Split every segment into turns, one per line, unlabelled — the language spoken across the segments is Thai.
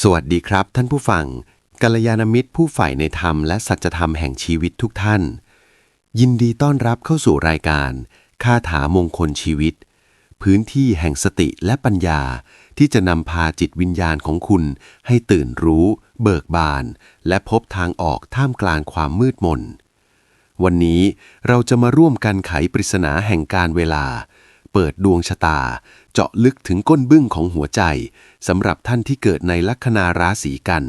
สวัสดีครับท่านผู้ฟังกัลยาณมิตรผู้ใฝ่ในธรรมและสัจธรรมแห่งชีวิตทุกท่าน ยินดีต้อนรับเข้าสู่รายการ คาถามงคลชีวิต พื้นที่แห่งสติและปัญญาที่จะนำพาจิตวิญญาณของคุณ ให้ตื่นรู้ เบิกบาน และพบทางออกท่ามกลางความมืดมน วันนี้เราจะมาร่วมกันไขปริศนาแห่งการเวลา เปิดดวงชะตา เจาะลึกถึงก้นบึ้งของหัวใจสำหรับท่านที่เกิดในลัคนาราศีกัน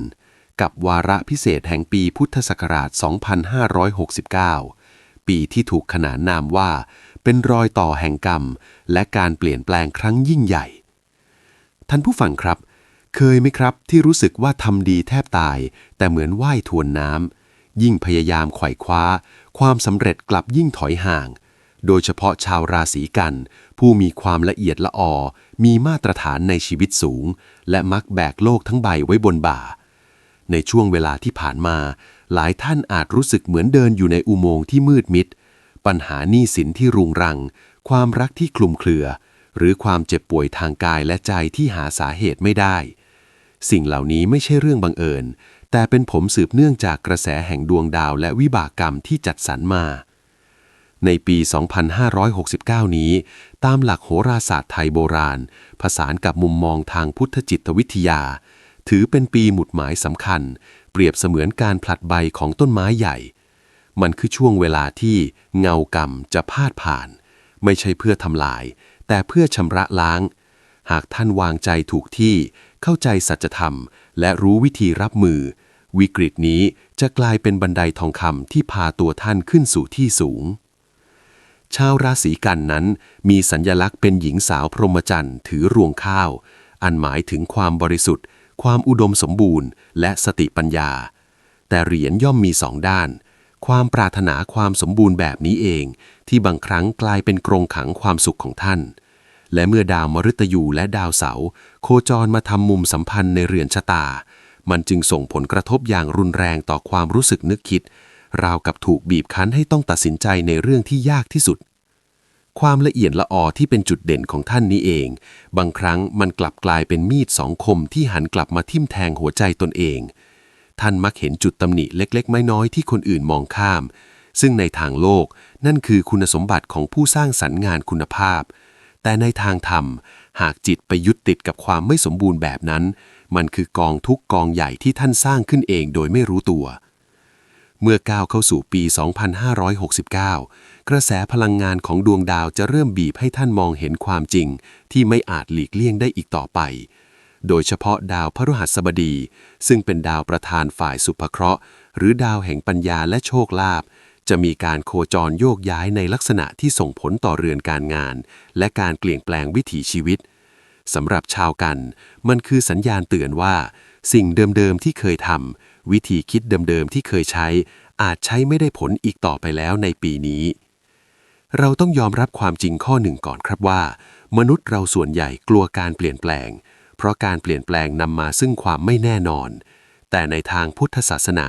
กับวาระพิเศษแห่งปีพุทธศักราช 2569 ปีที่ถูกขนานนามว่า เป็นรอยต่อแห่งกรรม และการเปลี่ยนแปลงครั้งยิ่งใหญ่ ท่านผู้ฟังครับ เคยไหมครับที่รู้สึกว่าทำดีแทบตาย แต่เหมือนว่ายทวนน้ำยิ่งพยายามไขว่คว้า ความสำเร็จกลับยิ่งถอยห่าง โดยเฉพาะชาวราศีกัน ผู้มีความละเอียดละออ มีมาตรฐานในชีวิตสูง และมักแบกโลกทั้งใบไว้บนบ่า ในช่วงเวลาที่ผ่านมา หลายท่านอาจรู้สึกเหมือนเดินอยู่ในอุโมงค์ที่มืดมิด ปัญหาหนี้สินที่รุงรัง ความรักที่คลุมเครือ หรือความเจ็บป่วยทางกายและใจที่หาสาเหตุไม่ได้ สิ่งเหล่านี้ไม่ใช่เรื่องบังเอิญ แต่เป็นผมสืบเนื่องจากกระแสแห่งดวงดาวและวิบากกรรมที่จัดสรรมา ในปี 2569 นี้ ตามหลักโหราศาสตร์ไทยโบราณ ผสานกับมุมมองทางพุทธจิตวิทยา ถือเป็นปีหมุดหมายสำคัญ เปรียบเสมือนการผลัดใบของต้นไม้ใหญ่ มันคือช่วงเวลาที่เงากรรมจะพาดผ่าน ไม่ใช่เพื่อทำลาย แต่เพื่อชำระล้าง หากท่านวางใจถูกที่ เข้าใจสัจธรรม และรู้วิธีรับมือวิกฤตนี้จะกลายเป็นบันไดทองคำที่พาตัวท่านขึ้นสู่ที่สูง ชาวราศีกันนั้นมีสัญญลักษณ์เป็นหญิงสาวพรหมจรรย์ถือรวงข้าว อันหมายถึงความบริสุทธิ์ ความอุดมสมบูรณ์ และสติปัญญา แต่เหรียญย่อมมีสองด้าน ความปรารถนาความสมบูรณ์แบบนี้เอง ที่บางครั้งกลายเป็นกรงขังความสุขของท่าน และเมื่อดาวมฤตยูและดาวเสา โคจรมาทำมุมสัมพันธ์ในเรือนชะตา มันจึงส่งผลกระทบอย่างรุนแรงต่อความรู้สึกนึกคิด ราวกับถูกบีบคั้นให้ต้องตัดสินใจในเรื่องที่ยากที่สุด ความละเอียดละออที่เป็นจุดเด่นของท่านนี้เอง บางครั้งมันกลับกลายเป็นมีดสองคมที่หันกลับมาทิ่มแทงหัวใจตนเอง ท่านมักเห็นจุดตำหนิเล็กๆน้อยๆที่คนอื่นมองข้าม ซึ่งในทางโลกนั่นคือคุณสมบัติของผู้สร้างสรรค์งานคุณภาพ แต่ในทางธรรม หากจิตไปยึดติดกับความไม่สมบูรณ์แบบนั้น มันคือกองทุกกองใหญ่ที่ท่านสร้างขึ้นเองโดยไม่รู้ตัว เมื่อก้าวเข้าสู่ปี 2569 กระแสพลังงานของดวงดาวจะเริ่มบีบให้ท่านมองเห็นความจริง ที่ไม่อาจหลีกเลี่ยงได้อีกต่อไป โดยเฉพาะดาวพฤหัสบดี ซึ่งเป็นดาวประธานฝ่ายสุภเคราะห์ หรือดาวแห่งปัญญาและโชคลาภ จะมีการโคจรโยกย้ายในลักษณะที่ส่งผลต่อเรือนการงาน และการเปลี่ยนแปลงวิถีชีวิตสำหรับชาวกัน มันคือสัญญาณเตือนว่า สิ่งเดิมๆที่เคยทำ วิธีคิดเดิมๆที่เคยใช้ อาจใช้ไม่ได้ผลอีกต่อไปแล้วในปีนี้ เราต้องยอมรับความจริงข้อหนึ่งก่อนครับว่า มนุษย์เราส่วนใหญ่กลัวการเปลี่ยนแปลง เพราะการเปลี่ยนแปลงนำมาซึ่งความไม่แน่นอน แต่ในทางพุทธศาสนา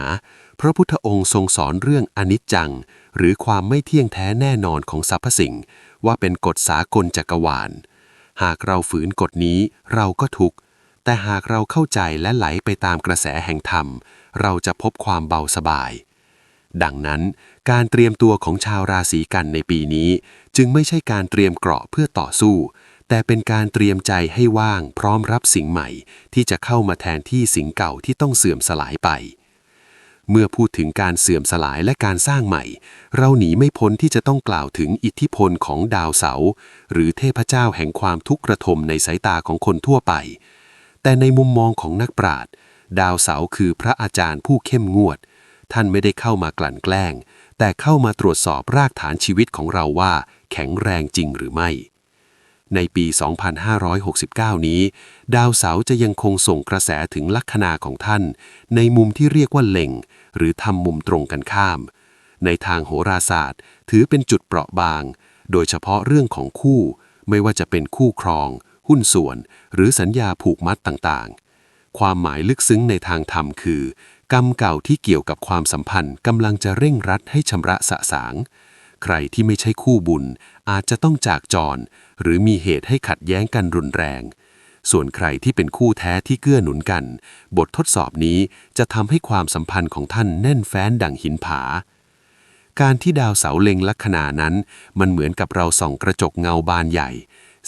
พระพุทธองค์ทรงสอนเรื่องอนิจจัง หรือความไม่เที่ยงแท้แน่นอนของสรรพสิ่ง ว่าเป็นกฎสากลจักรวาลหากเราฝืนกฎนี้เราก็ทุกข์ แต่หากเราเข้าใจและไหลไปตามกระแสแห่งธรรม เราจะพบความเบาสบาย ดังนั้น การเตรียมตัวของชาวราศีกันในปีนี้ จึงไม่ใช่การเตรียมเกราะเพื่อต่อสู้ แต่เป็นการเตรียมใจให้ว่างพร้อมรับสิ่งใหม่ ที่จะเข้ามาแทนที่สิ่งเก่าที่ต้องเสื่อมสลายไป เมื่อพูดถึงการเสื่อมสลายและการสร้างใหม่ เราหนีไม่พ้นที่จะต้องกล่าวถึงอิทธิพลของดาวเสาร์หรือเทพเจ้าแห่งความทุกข์ระทมในสายตาของคนทั่วไป แต่ในมุมมองของนักปราชญ์ดาวเสาร์คือพระอาจารย์ผู้เข้มงวด ท่านไม่ได้เข้ามากลั่นแกล้ง แต่เข้ามาตรวจสอบรากฐานชีวิตของเราว่าแข็งแรงจริงหรือไม่ ในปี 2569 นี้ ดาวเสาร์จะยังคงส่งกระแสถึงลัคนาของท่าน ในมุมที่เรียกว่าเล็ง หรือทำมุมตรงกันข้าม ในทางโหราศาสตร์ ถือเป็นจุดเปราะบาง โดยเฉพาะเรื่องของคู่ ไม่ว่าจะเป็นคู่ครอง หุ้นส่วน หรือสัญญาผูกมัดต่างๆ ความหมายลึกซึ้งในทางธรรมคือ กรรมเก่าที่เกี่ยวกับความสัมพันธ์กำลังจะเร่งรัดให้ชำระสะสาง ใครที่ไม่ใช่คู่บุญ อาจจะต้องจากจร หรือมีเหตุให้ขัดแย้งกันรุนแรง ส่วนใครที่เป็นคู่แท้ที่เกื้อหนุนกัน บททดสอบนี้จะทำให้ความสัมพันธ์ของท่านแน่นแฟ้นดังหินผาการที่ดาวเสาเล็งลัคนานั้น มันเหมือนกับเราส่องกระจกเงาบานใหญ่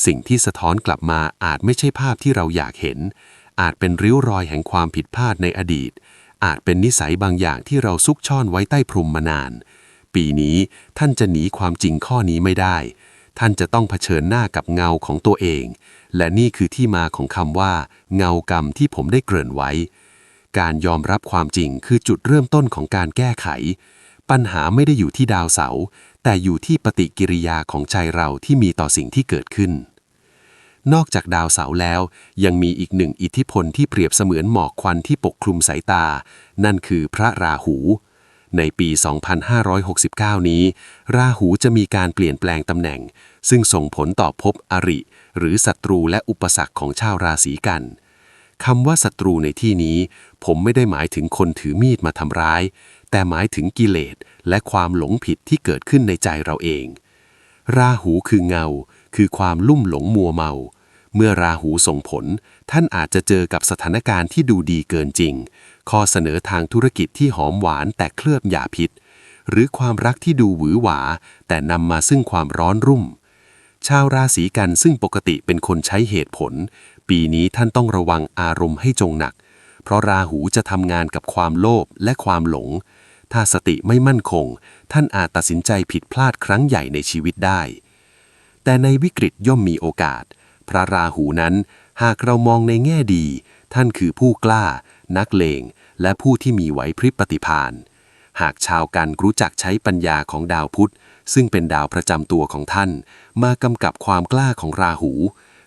สิ่งที่สะท้อนกลับมาอาจไม่ใช่ภาพที่เราอยากเห็น อาจเป็นริ้วรอยแห่งความผิดพลาดในอดีต อาจเป็นนิสัยบางอย่างที่เราซุกช่อนไว้ใต้พรมมานาน ปีนี้ท่านจะหนีความจริงข้อนี้ไม่ได้ ท่านจะต้องเผชิญหน้ากับเงาของตัวเอง และนี่คือที่มาของคำว่า เงากรรมที่ผมได้เกริ่นไว้ การยอมรับความจริงคือจุดเริ่มต้นของการแก้ไข ปัญหาไม่ได้อยู่ที่ดาวเสาร์ แต่อยู่ที่ปฏิกิริยาของใจเราที่มีต่อสิ่งที่เกิดขึ้น นอกจากดาวเสาร์แล้ว ยังมีอีกหนึ่งอิทธิพลที่เปรียบเสมือนหมอกควันที่ปกคลุมสายตา นั่นคือพระราหู ในปี 2569 นี้ ราหูจะมีการเปลี่ยนแปลงตำแหน่ง ซึ่งส่งผลต่อภพอริ หรือศัตรูและอุปสรรคของชาวราศีกันคำว่าศัตรูในที่นี้ ผมไม่ได้หมายถึงคนถือมีดมาทำร้าย แต่หมายถึงกิเลสและความหลงผิดที่เกิดขึ้นในใจเราเอง ราหูคือเงา คือความลุ่มหลงมัวเมา เมื่อราหูส่งผล ท่านอาจจะเจอกับสถานการณ์ที่ดูดีเกินจริง ข้อเสนอทางธุรกิจที่หอมหวานแต่เคลือบหยาพิษ หรือความรักที่ดูหวือหวา แต่นำมาซึ่งความร้อนรุ่ม ชาวราศีกันซึ่งปกติเป็นคนใช้เหตุผล ปีนี้ท่านต้องระวังอารมณ์ให้จงหนัก เพราะราหูจะทำงานกับความโลภและความหลง ถ้าสติไม่มั่นคง ท่านอาจตัดสินใจผิดพลาดครั้งใหญ่ในชีวิตได้ แต่ในวิกฤตย่อมมีโอกาส พระราหูนั้น หากเรามองในแง่ดี ท่านคือผู้กล้า นักเลง และผู้ที่มีไหวพริบปฏิภาณหากชาวกันรู้จักใช้ปัญญาของดาวพุธ ซึ่งเป็นดาวประจำตัวของท่าน มากำกับความกล้าของราหู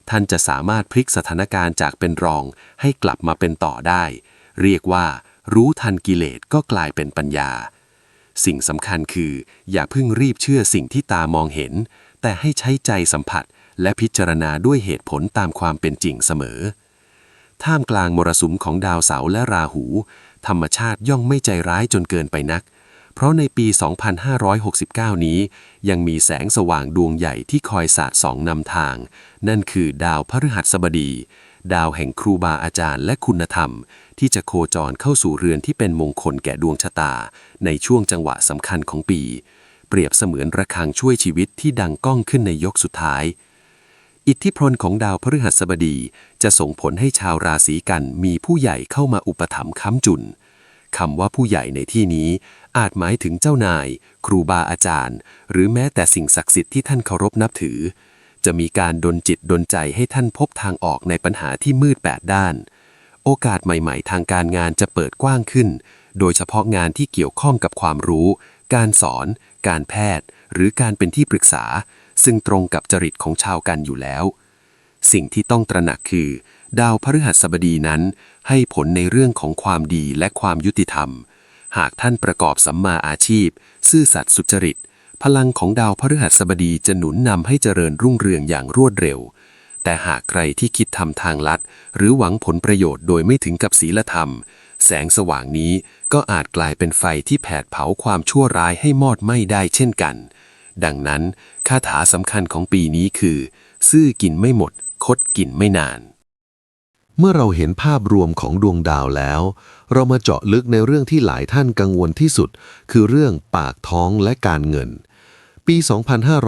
ท่านจะสามารถพลิกสถานการณ์จากเป็นรองให้กลับมาเป็นต่อได้ เรียกว่า รู้ทันกิเลสก็กลายเป็นปัญญา สิ่งสำคัญคือ อย่าเพิ่งรีบเชื่อสิ่งที่ตามองเห็น แต่ให้ใช้ใจสัมผัสและพิจารณาด้วยเหตุผลตามความเป็นจริงเสมอ ท่ามกลางมรสุมของดาวเสาร์และราหู ธรรมชาติย่อมไม่ใจร้ายจนเกินไปนัก เพราะในปี 2569 นี้ ยังมีแสงสว่างดวงใหญ่ที่คอยสาดส่องนำทาง นั่นคือดาวพฤหัสบดี ดาวแห่งครูบาอาจารย์และคุณธรรม ที่จะโคจรเข้าสู่เรือนที่เป็นมงคลแก่ดวงชะตา ในช่วงจังหวะสำคัญของปี เปรียบเสมือนระฆังช่วยชีวิตที่ดังก้องขึ้นในยกสุดท้าย อิทธิพลของดาวพฤหัสบดีจะส่งผลให้ชาวราศีกันมีผู้ใหญ่เข้ามาอุปถัมภ์ค้ำจุนคำว่าผู้ใหญ่ในที่นี้ อาจหมายถึงเจ้านาย ครูบาอาจารย์ หรือแม้แต่สิ่งศักดิ์สิทธิ์ที่ท่านเคารพนับถือ จะมีการดลจิตดลใจให้ท่านพบทางออกในปัญหาที่มืดแปดด้าน โอกาสใหม่ๆ ทางการงานจะเปิดกว้างขึ้น โดยเฉพาะงานที่เกี่ยวข้องกับความรู้ การสอน การแพทย์ หรือการเป็นที่ปรึกษา ซึ่งตรงกับจริตของชาวกันอยู่แล้ว สิ่งที่ต้องตระหนักคือ ดาวพฤหัสบดีนั้น ให้ผลในเรื่องของความดีและความยุติธรรม หากท่านประกอบสัมมาอาชีพ ซื่อสัตย์สุจริต พลังของดาวพฤหัสบดีจะหนุนนำให้เจริญรุ่งเรืองอย่างรวดเร็ว แต่หากใครที่คิดทำทางลัด หรือหวังผลประโยชน์โดยไม่ถึงกับศีลธรรม แสงสว่างนี้ก็อาจกลายเป็นไฟที่แผดเผาความชั่วร้ายให้มอดไหม้ได้เช่นกัน ดังนั้นคาถาสำคัญของปีนี้คือ ซื่อกินไม่หมด คดกินไม่นาน
เมื่อเราเห็นภาพรวมของดวงดาวแล้ว เรามาเจาะลึกในเรื่องที่หลายท่านกังวลที่สุด คือเรื่องปากท้องและการเงิน ปี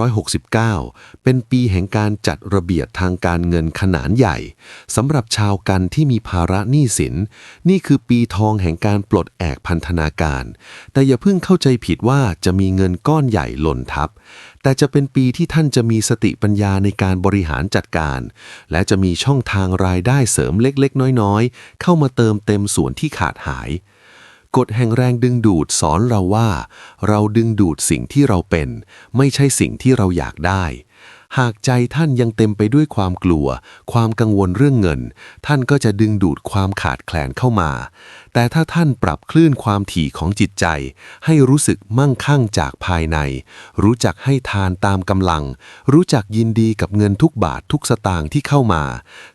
2569 เป็นปีแห่งการจัดระเบียบทางการเงินขนาดใหญ่สำหรับชาวกันที่มีภาระหนี้สิน นี่คือปีทองแห่งการปลดแอกพันธนาการ แต่อย่าเพิ่งเข้าใจผิดว่าจะมีเงินก้อนใหญ่หล่นทับ แต่จะเป็นปีที่ท่านจะมีสติปัญญาในการบริหารจัดการ และจะมีช่องทางรายได้เสริมเล็กๆ น้อยๆ เข้ามาเติมเต็มส่วนที่ขาดหาย กฎแห่งแรงดึงดูดสอนเราว่า เราดึงดูดสิ่งที่เราเป็น ไม่ใช่สิ่งที่เราอยากได้ หากใจท่านยังเต็มไปด้วยความกลัว ความกังวลเรื่องเงิน ท่านก็จะดึงดูดความขาดแคลนเข้ามา แต่ถ้าท่านปรับคลื่นความถี่ของจิตใจ ให้รู้สึกมั่งคั่งจากภายใน รู้จักให้ทานตามกำลัง รู้จักยินดีกับเงินทุกบาททุกสตางค์ที่เข้ามา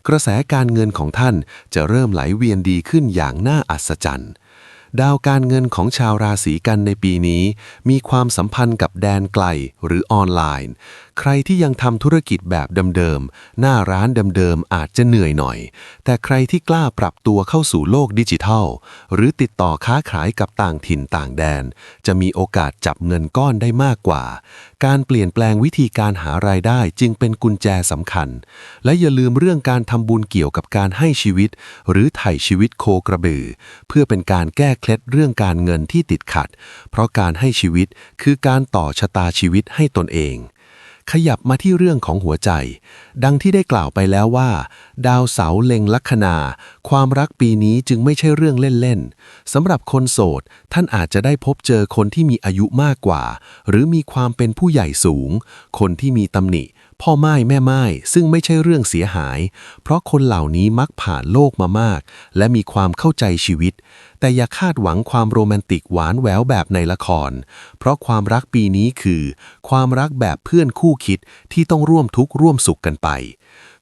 กระแสการเงินของท่านจะเริ่มไหลเวียนดีขึ้นอย่างน่าอัศจรรย์ ดาวการเงินของชาวราศีกันในปีนี้ มีความสัมพันธ์กับแดนไกลหรือออนไลน์ ใครที่ยังทำธุรกิจแบบเดิมๆ หน้าร้านเดิมๆ อาจจะเหนื่อยหน่อย แต่ใครที่กล้าปรับตัวเข้าสู่โลกดิจิทัล หรือติดต่อค้าขายกับต่างถิ่นต่างแดน จะมีโอกาสจับเงินก้อนได้มากกว่า การเปลี่ยนแปลงวิธีการหารายได้จึงเป็นกุญแจสำคัญ และอย่าลืมเรื่องการทำบุญเกี่ยวกับการให้ชีวิต หรือไถ่ชีวิตโคกระบือ เพื่อเป็นการแก้เคล็ดเรื่องการเงินที่ติดขัด เพราะการให้ชีวิตคือการต่อชะตาชีวิตให้ตนเอง ขยับมาที่เรื่องของหัวใจ ดังที่ได้กล่าวไปแล้วว่า ดาวเสาร์เล็งลัคนา ความรักปีนี้จึงไม่ใช่เรื่องเล่นๆสำหรับคนโสด ท่านอาจจะได้พบเจอคนที่มีอายุมากกว่า หรือมีความเป็นผู้ใหญ่สูง คนที่มีตำหนิ พ่อไม้แม่ไม้ซึ่งไม่ใช่เรื่องเสียหาย เพราะคนเหล่านี้มักผ่านโลกมามาก และมีความเข้าใจชีวิต แต่อย่าคาดหวังความโรแมนติกหวานแหววแบบในละคร เพราะความรักปีนี้คือ ความรักแบบเพื่อนคู่คิดที่ต้องร่วมทุกข์ร่วมสุขกันไป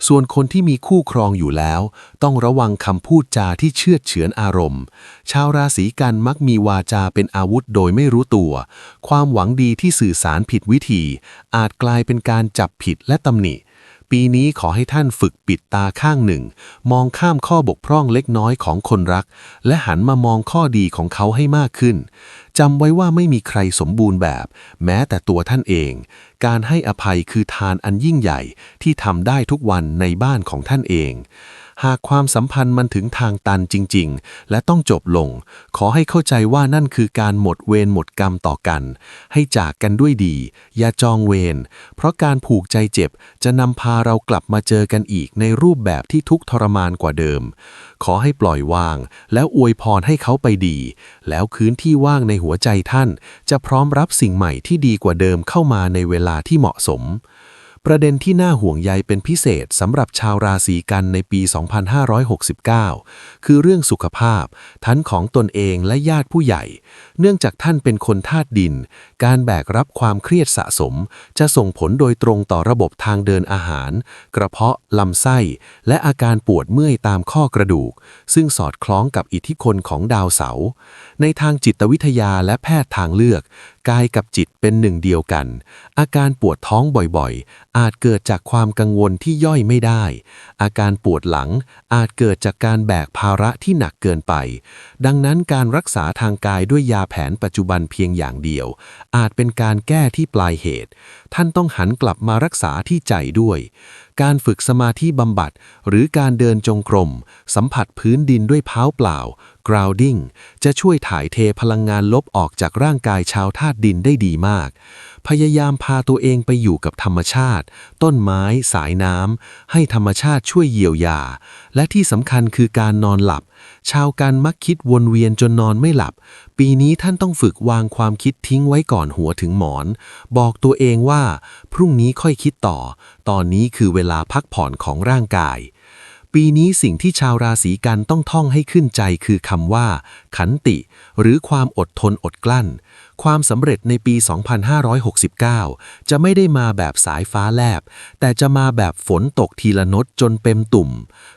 ส่วนคนที่มีคู่ครองอยู่แล้ว ต้องระวังคำพูดจาที่เชื่อดเฉือนอารมณ์ ชาวราศีกันมักมีวาจาเป็นอาวุธโดยไม่รู้ตัว ความหวังดีที่สื่อสารผิดวิธี อาจกลายเป็นการจับผิดและตำหนิ ปีนี้ขอให้ท่านฝึกปิดตาข้างหนึ่ง มองข้ามข้อบกพร่องเล็กน้อยของคนรัก และหันมามองข้อดีของเขาให้มากขึ้นจำไว้ว่าไม่มีใครสมบูรณ์แบบ แม้แต่ตัวท่านเอง การให้อภัยคือทานอันยิ่งใหญ่ที่ทำได้ทุกวันในบ้านของท่านเอง หากความสัมพันธ์มันถึงทางตันจริง ๆ และต้องจบลง ขอให้เข้าใจว่านั่นคือการหมดเวรหมดกรรมต่อกัน ให้จากกันด้วยดี อย่าจองเวร เพราะการผูกใจเจ็บจะนำพาเรากลับมาเจอกันอีกในรูปแบบที่ทุกทรมานกว่าเดิม ขอให้ปล่อยวาง แล้วอวยพรให้เขาไปดี แล้วคืนที่ว่างในหัวใจท่าน จะพร้อมรับสิ่งใหม่ที่ดีกว่าเดิมเข้ามาในเวลาที่เหมาะสม ประเด็นที่น่าห่วงใยเป็นพิเศษสำหรับชาวราศีกันในปี 2569 คือเรื่องสุขภาพ ทั้งของตนเองและญาติผู้ใหญ่ เนื่องจากท่านเป็นคนธาตุดิน การแบกรับความเครียดสะสม จะส่งผลโดยตรงต่อระบบทางเดินอาหาร กระเพาะ ลำไส้ และอาการปวดเมื่อยตามข้อกระดูก ซึ่งสอดคล้องกับอิทธิพลของดาวเสาร์ในทางจิตวิทยาและแพทย์ทางเลือก กายกับจิตเป็นหนึ่งเดียวกัน อาการปวดท้องบ่อยๆอาจเกิดจากความกังวลที่ย่อยไม่ได้ อาการปวดหลังอาจเกิดจากการแบกภาระที่หนักเกินไป ดังนั้นการรักษาทางกายด้วยยาแผนปัจจุบันเพียงอย่างเดียว อาจเป็นการแก้ที่ปลายเหตุ ท่านต้องหันกลับมารักษาที่ใจด้วย การฝึกสมาธิบำบัด หรือการเดินจงกรม สัมผัสพื้นดินด้วยเท้าเปล่า grounding จะช่วยถ่ายเทพลังงานลบออกจากร่างกายชาวธาตุดินได้ดีมาก พยายามพาตัวเองไปอยู่กับธรรมชาติ ต้นไม้ สายน้ำ ให้ธรรมชาติช่วยเยียวยา และที่สำคัญคือการนอนหลับ ชาวกันมักคิดวนเวียนจนนอนไม่หลับ ปีนี้ท่านต้องฝึกวางความคิดทิ้งไว้ก่อนหัวถึงหมอน บอกตัวเองว่า พรุ่งนี้ค่อยคิดต่อ ตอนนี้คือเวลาพักผ่อนของร่างกายปีนี้สิ่งที่ชาวราศีกันต้องท่องให้ขึ้นใจคือคำว่า ขันติ หรือความอดทนอดกลั้น ความสำเร็จในปี 2569 จะไม่ได้มาแบบสายฟ้าแลบ แต่จะมาแบบฝนตกทีละนดจนเต็มตุ่ม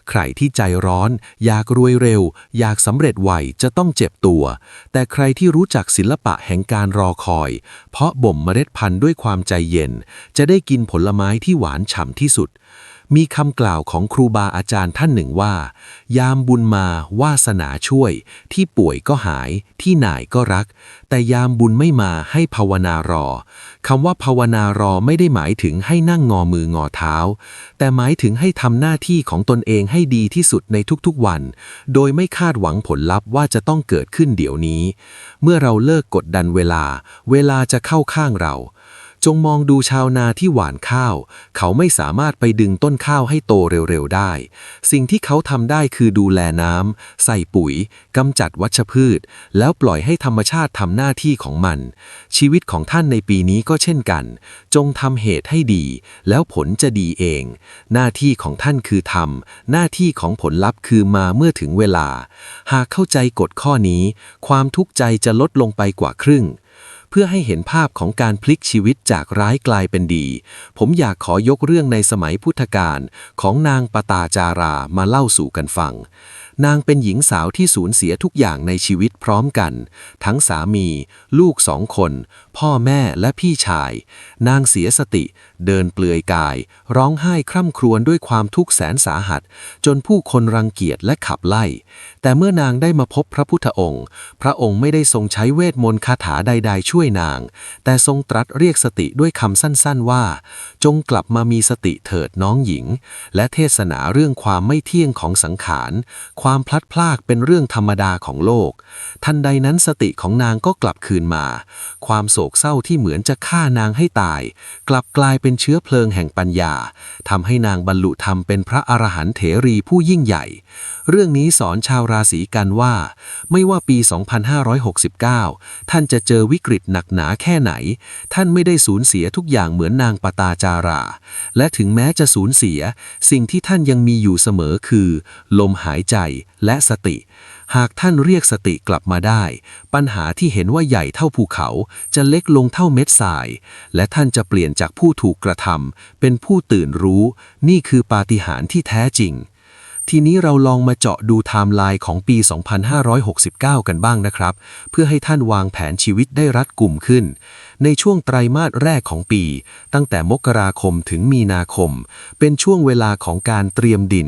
ใครที่ใจร้อน อยากรวยเร็ว อยากสำเร็จไวจะต้องเจ็บตัว แต่ใครที่รู้จักศิลปะแห่งการรอคอย เพราะบ่มเมล็ดพันธุ์ด้วยความใจเย็น จะได้กินผลไม้ที่หวานฉ่ำที่สุด มีคำกล่าวของครูบาอาจารย์ท่านหนึ่งว่า ยามบุญมาวาสนาช่วย ที่ป่วยก็หาย ที่หน่ายก็รัก แต่ยามบุญไม่มาให้ภาวนารอคำว่าภาวนารอไม่ได้หมายถึงให้นั่งงอมืองอเท้า แต่หมายถึงให้ทำหน้าที่ของตนเองให้ดีที่สุดในทุกๆวัน โดยไม่คาดหวังผลลัพธ์ว่าจะต้องเกิดขึ้นเดี๋ยวนี้ เมื่อเราเลิกกดดันเวลา เวลาจะเข้าข้างเรา จงมองดูชาวนาที่หว่านข้าว เขาไม่สามารถไปดึงต้นข้าวให้โตเร็วๆได้ สิ่งที่เขาทำได้คือดูแลน้ำใส่ปุ๋ยกำจัดวัชพืช แล้วปล่อยให้ธรรมชาติทำหน้าที่ของมัน ชีวิตของท่านในปีนี้ก็เช่นกัน จงทำเหตุให้ดี แล้วผลจะดีเอง หน้าที่ของท่านคือทำหน้าที่ของผลลัพธ์คือมาเมื่อถึงเวลา หากเข้าใจกฎข้อนี้ ความทุกข์ใจจะลดลงไปกว่าครึ่ง เพื่อให้เห็นภาพของการพลิกชีวิตจากร้ายกลายเป็นดี ผมอยากขอยกเรื่องในสมัยพุทธกาลของนางปตาจารามาเล่าสู่กันฟัง นางเป็นหญิงสาวที่สูญเสียทุกอย่างในชีวิตพร้อมกัน ทั้งสามี ลูกสองคน พ่อแม่และพี่ชาย นางเสียสติ เดินเปลือยกาย ร้องไห้คร่ำครวญด้วยความทุกข์แสนสาหัส จนผู้คนรังเกียจและขับไล่ แต่เมื่อนางได้มาพบพระพุทธองค์ พระองค์ไม่ได้ทรงใช้เวทมนต์คาถาใด ๆ ช่วยนาง แต่ทรงตรัสเรียกสติด้วยคำสั้น ๆ ว่า จงกลับมามีสติเถิดน้องหญิง และเทศนาเรื่องความไม่เที่ยงของสังขารความความพลัดพรากเป็นเรื่องธรรมดาของโลก ทันใดนั้นสติของนางก็กลับคืนมา ความโศกเศร้าที่เหมือนจะฆ่านางให้ตาย กลับกลายเป็นเชื้อเพลิงแห่งปัญญาทำให้นางบรรลุธรรมเป็นพระอรหันต์เถรีผู้ยิ่งใหญ่ เรื่องนี้สอนชาวราศีกันว่า ไม่ว่าปี 2569 ท่านจะเจอวิกฤตหนักหนาแค่ไหน ท่านไม่ได้สูญเสียทุกอย่างเหมือนนางปตาจารา และถึงแม้จะสูญเสีย สิ่งที่ท่านยังมีอยู่เสมอคือ ลมหายใจและสติ หากท่านเรียกสติกลับมาได้ ปัญหาที่เห็นว่าใหญ่เท่าภูเขา จะเล็กลงเท่าเม็ดทราย และท่านจะเปลี่ยนจากผู้ถูกกระทำเป็นผู้ตื่นรู้ นี่คือปาฏิหาริย์ที่แท้จริง ทีนี้เราลองมาเจาะดูไทม์ไลน์ของปี 2569 กันบ้างนะครับ เพื่อให้ท่านวางแผนชีวิตได้รัดกุมขึ้น ในช่วงไตรมาสแรกของปี ตั้งแต่มกราคมถึงมีนาคม เป็นช่วงเวลาของการเตรียมดิน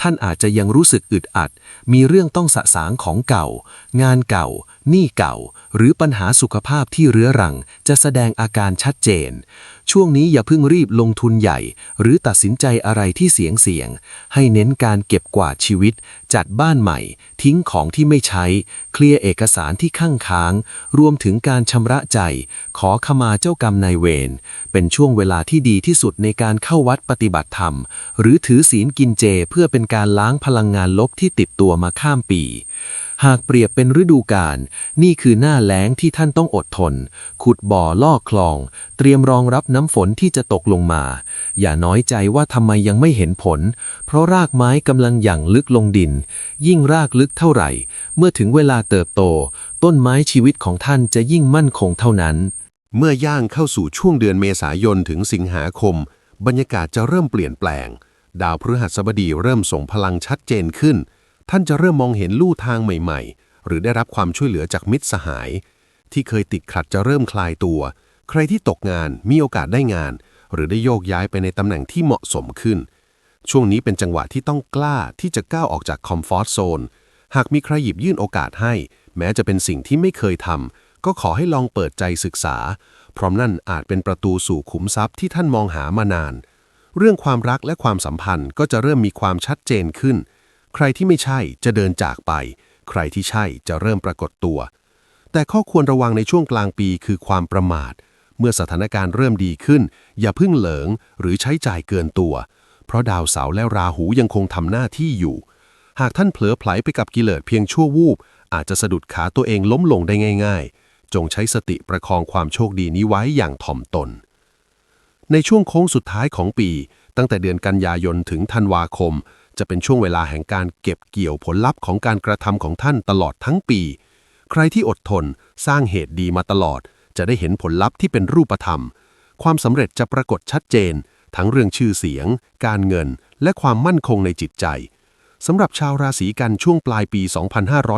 ท่านอาจจะยังรู้สึกอึดอัด มีเรื่องต้องสะสางของเก่า งานเก่า หนี้เก่า หรือปัญหาสุขภาพที่เรื้อรัง จะแสดงอาการชัดเจน ช่วงนี้อย่าเพิ่งรีบลงทุนใหญ่ หรือตัดสินใจอะไรที่เสียงเสียง ให้เน้นการเก็บกวาดชีวิต จัดบ้านใหม่ ทิ้งของที่ไม่ใช้ เคลียร์เอกสารที่ข้างค้าง รวมถึงการชำระใจ ขอขมาเจ้ากรรมนายเวร เป็นช่วงเวลาที่ดีที่สุดในการเข้าวัดปฏิบัติธรรม หรือถือศีลกินเจเพื่อเป็นการล้างพลังงานลบที่ติดตัวมาข้ามปี หากเปรียบเป็นฤดูกาลนี่คือหน้าแล้งที่ท่านต้องอดทน ขุดบ่อลอกคลอง เตรียมรองรับน้ำฝนที่จะตกลงมา อย่าน้อยใจว่าทำไมยังไม่เห็นผล เพราะรากไม้กำลังหยั่งลึกลงดิน ยิ่งรากลึกเท่าไหร่ เมื่อถึงเวลาเติบโต ต้นไม้ชีวิตของท่านจะยิ่งมั่นคงเท่านั้น
เมื่อย่างเข้าสู่ช่วงเดือนเมษายนถึงสิงหาคม บรรยากาศจะเริ่มเปลี่ยนแปลง ดาวพฤหัสบดีเริ่มส่งพลังชัดเจนขึ้น ท่านจะเริ่มมองเห็นลู่ทางใหม่ๆ หรือได้รับความช่วยเหลือจากมิตรสหาย ที่เคยติดขัดจะเริ่มคลายตัว ใครที่ตกงานมีโอกาสได้งาน หรือได้โยกย้ายไปในตำแหน่งที่เหมาะสมขึ้น ช่วงนี้เป็นจังหวะที่ต้องกล้าที่จะก้าวออกจากคอมฟอร์ทโซนหากมีใครหยิบยื่นโอกาสให้ แม้จะเป็นสิ่งที่ไม่เคยทำก็ขอให้ลองเปิดใจศึกษา เพราะนั่นอาจเป็นประตูสู่ขุมทรัพย์ที่ท่านมองหามานาน เรื่องความรักและความสัมพันธ์ก็จะเริ่มมีความชัดเจนขึ้น ใครที่ไม่ใช่จะเดินจากไป ใครที่ใช่จะเริ่มปรากฏตัว แต่ข้อควรระวังในช่วงกลางปีคือความประมาท เมื่อสถานการณ์เริ่มดีขึ้น อย่าพิ่งเหลิงหรือใช้จ่ายเกินตัว เพราะดาวเสาร์และราหูยังคงทำหน้าที่อยู่ หากท่านเผลอไผลไปกับกิเลสเพียงชั่ววูบ อาจจะสะดุดขาตัวเองล้มลงได้ง่าย ๆ จงใช้สติประคองความโชคดีนี้ไว้อย่างถ่อมตน ในช่วงโค้งสุดท้ายของปี ตั้งแต่เดือนกันยายนถึงธันวาคม จะเป็นช่วงเวลาแห่งการเก็บเกี่ยวผลลัพธ์ของการกระทำของท่านตลอดทั้งปี ใครที่อดทนสร้างเหตุดีมาตลอด จะได้เห็นผลลัพธ์ที่เป็นรูปธรรม ความสำเร็จจะปรากฏชัดเจน ทั้งเรื่องชื่อเสียง การเงิน และความมั่นคงในจิตใจสำหรับชาวราศีกันช่วงปลายปี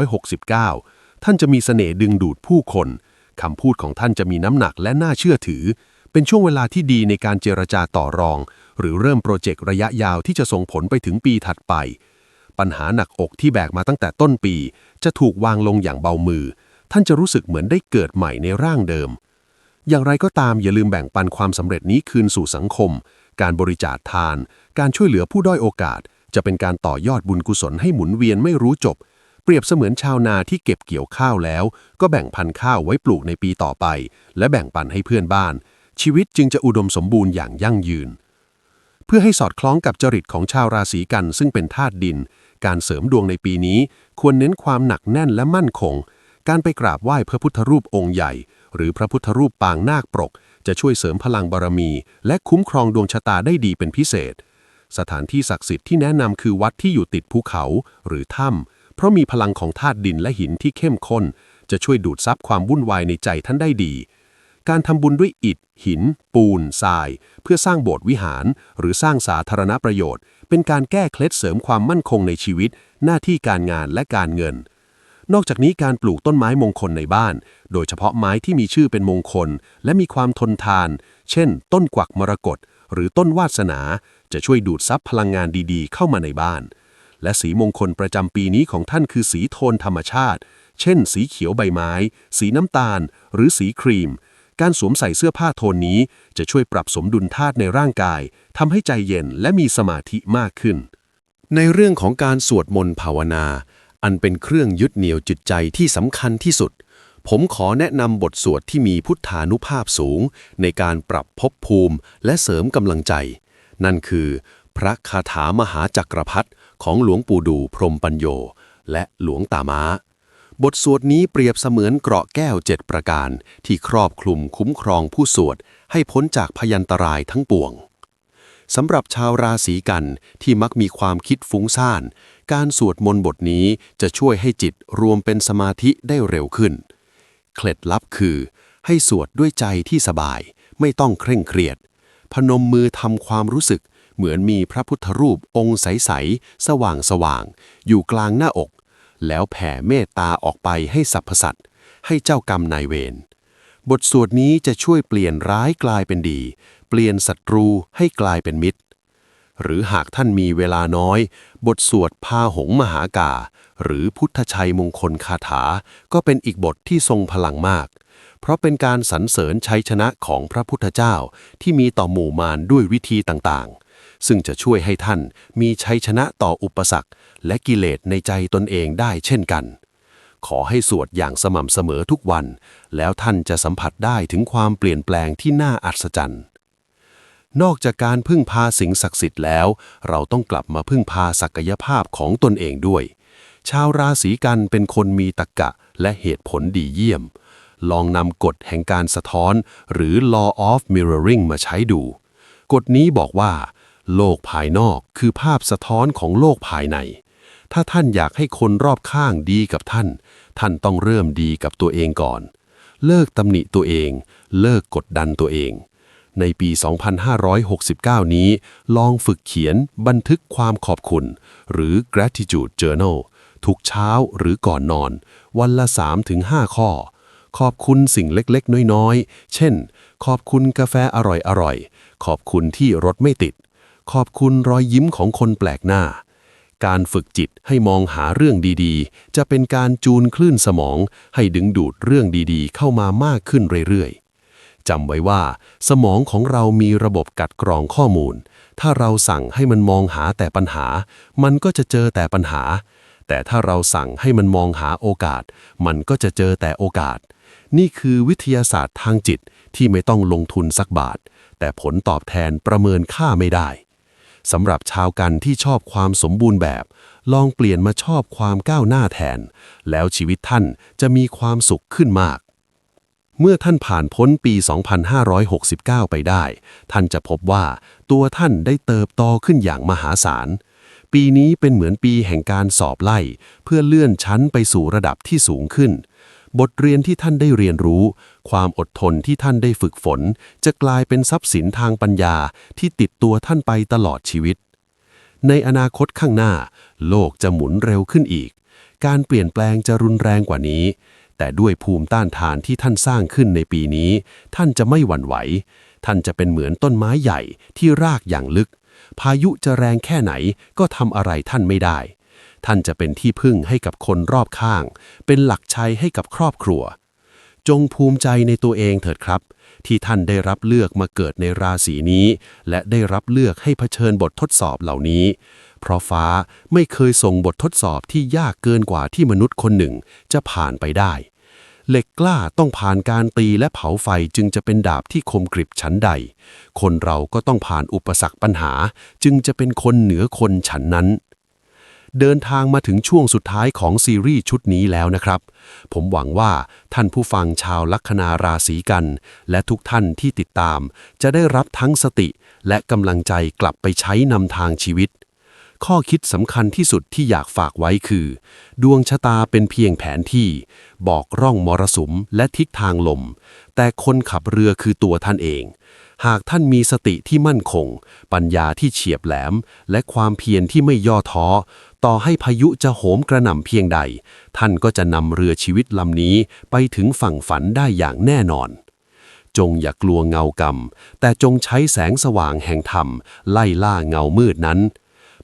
2569 ท่านจะมีเสน่ห์ดึงดูดผู้คนคำพูดของท่านจะมีน้ำหนักและน่าเชื่อถือ เป็นช่วงเวลาที่ดีในการเจรจาต่อรอง หรือเริ่มโปรเจกต์ระยะยาวที่จะส่งผลไปถึงปีถัดไป ปัญหาหนักอกที่แบกมาตั้งแต่ต้นปี จะถูกวางลงอย่างเบามือ ท่านจะรู้สึกเหมือนได้เกิดใหม่ในร่างเดิม อย่างไรก็ตามอย่าลืมแบ่งปันความสำเร็จนี้คืนสู่สังคม การบริจาคทาน การช่วยเหลือผู้ด้อยโอกาส จะเป็นการต่อยอดบุญกุศลให้หมุนเวียนไม่รู้จบ เปรียบเสมือนชาวนาที่เก็บเกี่ยวข้าวแล้ว ก็แบ่งพันธุ์ข้าวไว้ปลูกในปีต่อไป และแบ่งปันให้เพื่อนบ้านชีวิตจึงจะอุดมสมบูรณ์อย่างยั่งยืน เพื่อให้สอดคล้องกับจริตของชาวราศีกัน ซึ่งเป็นธาตุดิน การเสริมดวงในปีนี้ ควรเน้นความหนักแน่นและมั่นคง การไปกราบไหว้พระพุทธรูปองค์ใหญ่ หรือพระพุทธรูปปางนาคปรก จะช่วยเสริมพลังบารมี และคุ้มครองดวงชะตาได้ดีเป็นพิเศษ สถานที่ศักดิ์สิทธิ์ที่แนะนำคือวัดที่อยู่ติดภูเขาหรือถ้ำเพราะมีพลังของธาตุดินและหินที่เข้มข้น จะช่วยดูดซับความวุ่นวายในใจท่านได้ดี
การทำบุญด้วยอิฐ หิน ปูนทราย เพื่อสร้างโบสถ์วิหาร หรือสร้างสาธารณประโยชน์ เป็นการแก้เคล็ดเสริมความมั่นคงในชีวิต หน้าที่การงานและการเงิน นอกจากนี้การปลูกต้นไม้มงคลในบ้าน โดยเฉพาะไม้ที่มีชื่อเป็นมงคล และมีความทนทาน เช่น ต้นกวักมรกตหรือต้นวาสนา จะช่วยดูดซับพลังงานดีๆ เข้ามาในบ้าน และสีมงคลประจำปีนี้ของท่านคือสีโทนธรรมชาติ เช่น สีเขียวใบไม้ สีน้ำตาล หรือสีครีม การสวมใส่เสื้อผ้าโทนนี้ จะช่วยปรับสมดุลธาตุในร่างกายทำให้ใจเย็นและมีสมาธิมากขึ้น
ในเรื่องของการสวดมนต์ภาวนา อันเป็นเครื่องยึดเหนี่ยวจิตใจที่สำคัญที่สุด ผมขอแนะนำบทสวดที่มีพุทธานุภาพสูง ในการปรับภพภูมิและเสริมกำลังใจ นั่นคือ พระคาถามหาจักรพรรดิของหลวงปู่ดูพรมปัญโยและหลวงตาม้า บทสวดนี้เปรียบเสมือนเกราะแก้วเจ็ดประการ ที่ครอบคลุมคุ้มครองผู้สวด ให้พ้นจากพยันตรายทั้งปวงสำหรับชาวราศีกันที่มักมีความคิดฟุ้งซ่าน การสวดมนต์บทนี้จะช่วยให้จิตรวมเป็นสมาธิได้เร็วขึ้น เคล็ดลับคือ ให้สวดด้วยใจที่สบาย ไม่ต้องเคร่งเครียด พนมมือทำความรู้สึก เหมือนมีพระพุทธรูปองค์ใส ๆ สว่างสว่างๆอยู่กลางหน้าอก แล้วแผ่เมตตาออกไปให้สรรพสัตว์ให้เจ้ากรรมนายเวร บทสวดนี้จะช่วยเปลี่ยนร้ายกลายเป็นดี เปลี่ยนศัตรูให้กลายเป็นมิตร หรือหากท่านมีเวลาน้อย บทสวดพาหงมหากา หรือพุทธชัยมงคลคาถา ก็เป็นอีกบทที่ทรงพลังมาก เพราะเป็นการสรรเสริญชัยชนะของพระพุทธเจ้าที่มีต่อหมู่มารด้วยวิธีต่างๆ ซึ่งจะช่วยให้ท่านมีชัยชนะต่ออุปสรรค และกิเลสในใจตนเองได้เช่นกัน ขอให้สวดอย่างสม่ำเสมอทุกวัน แล้วท่านจะสัมผัสได้ถึงความเปลี่ยนแปลงที่น่าอัศจรรย์นอกจากการพึ่งพาสิ่งศักดิ์สิทธิ์แล้ว เราต้องกลับมาพึ่งพาศักยภาพของตนเองด้วย ชาวราศีกันเป็นคนมีตรรกะและเหตุผลดีเยี่ยม ลองนำกฎแห่งการสะท้อน หรือ law of mirroring มาใช้ดู กฎนี้บอกว่า โลกภายนอกคือภาพสะท้อนของโลกภายใน ถ้าท่านอยากให้คนรอบข้างดีกับท่าน ท่านต้องเริ่มดีกับตัวเองก่อน เลิกตำหนิตัวเอง เลิกกดดันตัวเอง ในปี 2569 นี้ ลองฝึกเขียนบันทึกความขอบคุณ หรือ gratitude journal ทุกเช้าหรือก่อนนอน วันละ 3-5 ข้อ ขอบคุณสิ่งเล็กๆ น้อยๆ เช่น ขอบคุณกาแฟอร่อยๆ ขอบคุณที่รถไม่ติด ขอบคุณรอยยิ้มของคนแปลกหน้า การฝึกจิตให้มองหาเรื่องดีๆ จะเป็นการจูนคลื่นสมอง ให้ดึงดูดเรื่องดีๆ เข้ามามากขึ้นเรื่อยๆจำไว้ว่า สมองของเรามีระบบกัดกรองข้อมูล ถ้าเราสั่งให้มันมองหาแต่ปัญหา มันก็จะเจอแต่ปัญหา แต่ถ้าเราสั่งให้มันมองหาโอกาส มันก็จะเจอแต่โอกาส นี่คือวิทยาศาสตร์ทางจิตที่ไม่ต้องลงทุนสักบาท แต่ผลตอบแทนประเมินค่าไม่ได้ สำหรับชาวกันที่ชอบความสมบูรณ์แบบ ลองเปลี่ยนมาชอบความก้าวหน้าแทน แล้วชีวิตท่านจะมีความสุขขึ้นมาก เมื่อท่านผ่านพ้นปี 2569 ไปได้ ท่านจะพบว่าตัวท่านได้เติบโตขึ้นอย่างมหาศาล ปีนี้เป็นเหมือนปีแห่งการสอบไล่ เพื่อเลื่อนชั้นไปสู่ระดับที่สูงขึ้น บทเรียนที่ท่านได้เรียนรู้ ความอดทนที่ท่านได้ฝึกฝน จะกลายเป็นทรัพย์สินทางปัญญาที่ติดตัวท่านไปตลอดชีวิต ในอนาคตข้างหน้า โลกจะหมุนเร็วขึ้นอีก การเปลี่ยนแปลงจะรุนแรงกว่านี้ แต่ด้วยภูมิต้านทานที่ท่านสร้างขึ้นในปีนี้ ท่านจะไม่หวั่นไหว ท่านจะเป็นเหมือนต้นไม้ใหญ่ที่รากอย่างลึก พายุจะแรงแค่ไหนก็ทำอะไรท่านไม่ได้ ท่านจะเป็นที่พึ่งให้กับคนรอบข้าง เป็นหลักชัยให้กับครอบครัว จงภูมิใจในตัวเองเถิดครับ ที่ท่านได้รับเลือกมาเกิดในราศีนี้ และได้รับเลือกให้เผชิญบททดสอบเหล่านี้ เพราะฟ้าไม่เคยส่งบททดสอบที่ยากเกินกว่าที่มนุษย์คนหนึ่งจะผ่านไปได้เหล็กกล้าต้องผ่านการตีและเผาไฟจึงจะเป็นดาบที่คมกริบชั้นใด คนเราก็ต้องผ่านอุปสรรคปัญหา จึงจะเป็นคนเหนือคนฉันนั้น เดินทางมาถึงช่วงสุดท้ายของซีรีส์ชุดนี้แล้วนะครับ ผมหวังว่าท่านผู้ฟังชาวลัคนาราศีกัน และทุกท่านที่ติดตาม จะได้รับทั้งสติ และกำลังใจกลับไปใช้นำทางชีวิต ข้อคิดสำคัญที่สุดที่อยากฝากไว้คือ ดวงชะตาเป็นเพียงแผนที่ บอกร่องมรสุมและทิศทางลม แต่คนขับเรือคือตัวท่านเองหากท่านมีสติที่มั่นคง ปัญญาที่เฉียบแหลม และความเพียรที่ไม่ย่อท้อ ต่อให้พายุจะโหมกระหน่ำเพียงใด ท่านก็จะนำเรือชีวิตลำนี้ไปถึงฝั่งฝันได้อย่างแน่นอน จงอย่ากลัวเงากรรม แต่จงใช้แสงสว่างแห่งธรรม ไล่ล่าเงามืดนั้น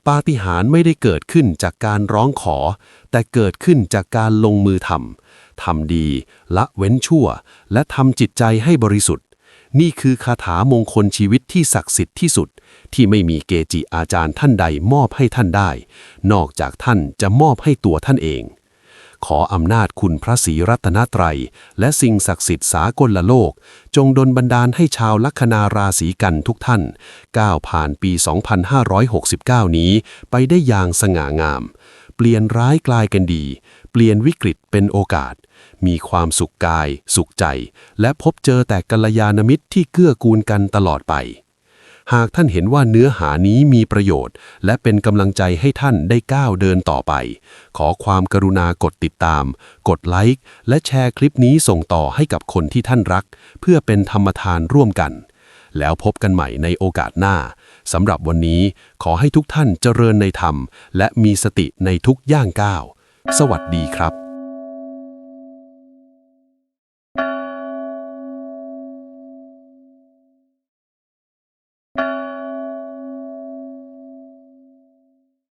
ปาฏิหาริย์ไม่ได้เกิดขึ้นจากการร้องขอ แต่เกิดขึ้นจากการลงมือทำทำดี ละเว้นชั่ว และทำจิตใจให้บริสุทธิ์ นี่คือคาถามงคลชีวิตที่ศักดิ์สิทธิ์ที่สุด ที่ไม่มีเกจิอาจารย์ท่านใดมอบให้ท่านได้ นอกจากท่านจะมอบให้ตัวท่านเอง ขออำนาจคุณพระศรีรัตนตรัย และสิ่งศักดิ์สิทธิ์สากลละโลก จงดลบันดาลให้ชาวลัคนาราศีกันทุกท่าน ก้าวผ่านปี 2569 นี้ไปได้อย่างสง่างาม เปลี่ยนร้ายกลายกันดี เปลี่ยนวิกฤตเป็นโอกาสมีความสุขกาย สุขใจ และพบเจอแต่กัลยาณมิตรที่เกื้อกูลกันตลอดไป หากท่านเห็นว่าเนื้อหานี้มีประโยชน์ และเป็นกำลังใจให้ท่านได้ก้าวเดินต่อไป ขอความกรุณากดติดตาม กดไลค์และแชร์คลิปนี้ส่งต่อให้กับคนที่ท่านรัก เพื่อเป็นธรรมทานร่วมกัน แล้วพบกันใหม่ในโอกาสหน้าสำหรับวันนี้ขอให้ทุกท่านเจริญในธรรม และมีสติในทุกย่างก้าว สวัสดีครับ